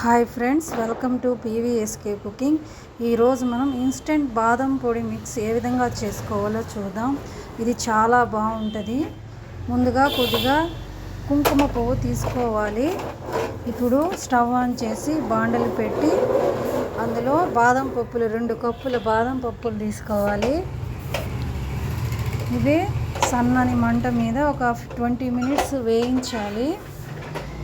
Hi friends welcome to PVSK cooking. ఈరోజు మనం instant బాదం పొడి మిక్స్ ఏ విధంగా చేసుకోవాలో చూద్దాం. ఇది చాలా బాగుంటుంది. ముందుగా కొద్దిగా కుంకుమ పువ్వు తీసుకోవాలి. ఇప్పుడు స్టవ్ ఆన్ చేసి బాండలు పెట్టి అందులో బాదం పప్పులు రెండు కప్పులు బాదం పప్పులు తీసుకోవాలి. ఇవి సన్నని మంట మీద ఒక ట్వంటీ మినిట్స్ వేయించాలి.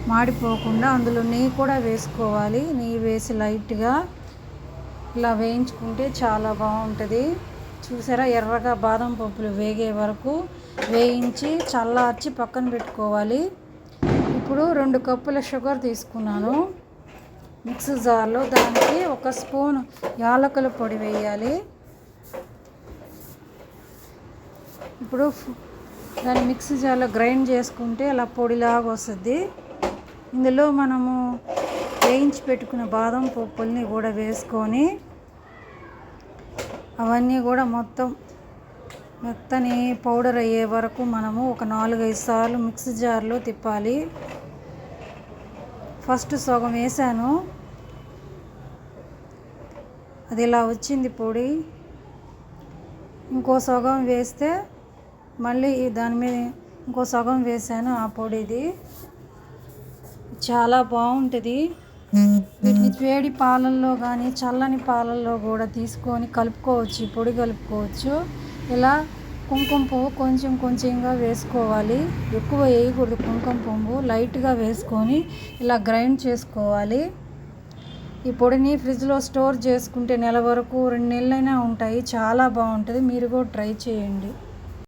మాడిపోకుండా అందులో నెయ్యి కూడా వేసుకోవాలి. నెయ్యి వేసి లైట్గా ఇలా వేయించుకుంటే చాలా బాగుంటుంది. చూసారా? ఎర్రగా బాదం పప్పులు వేగే వరకు వేయించి చల్లార్చి పక్కన పెట్టుకోవాలి. ఇప్పుడు రెండు కప్పుల షుగర్ తీసుకున్నాను. మిక్స్ జార్లో దానికి ఒక స్పూన్ యాలకుల పొడి వేయాలి. ఇప్పుడు దాన్ని మిక్సీ జార్లో గ్రైండ్ చేసుకుంటే అలా పొడిలాగా వస్తుంది. ఇందులో మనము వేయించి పెట్టుకున్న బాదం పప్పుల్ని కూడా వేసుకొని అవన్నీ కూడా మొత్తం మెత్తని పౌడర్ అయ్యే వరకు మనము ఒక నాలుగైదు సార్లు మిక్సీ జార్లో తిప్పాలి. ఫస్ట్ సగం వేసాను. అది ఇలా వచ్చింది పొడి. ఇంకో సగం వేస్తే మళ్ళీ దాని మీద ఇంకో సగం వేసాను ఆ పొడిది. చాలా బాగుంటుంది. వీటిని వేడి పాలల్లో కానీ చల్లని పాలల్లో కూడా తీసుకొని కలుపుకోవచ్చు పొడి కలుపుకోవచ్చు. ఇలా కుంకుమ పువ్వు కొంచెం కొంచెంగా వేసుకోవాలి. ఎక్కువ వేయకూడదు కుంకుమ పువ్వు లైట్గా వేసుకొని ఇలా గ్రైండ్ చేసుకోవాలి. ఈ పొడిని ఫ్రిడ్జ్లో స్టోర్ చేసుకుంటే నెల వరకు రెండు నెలలైనా ఉంటాయి. చాలా బాగుంటుంది. మీరు కూడా ట్రై చేయండి.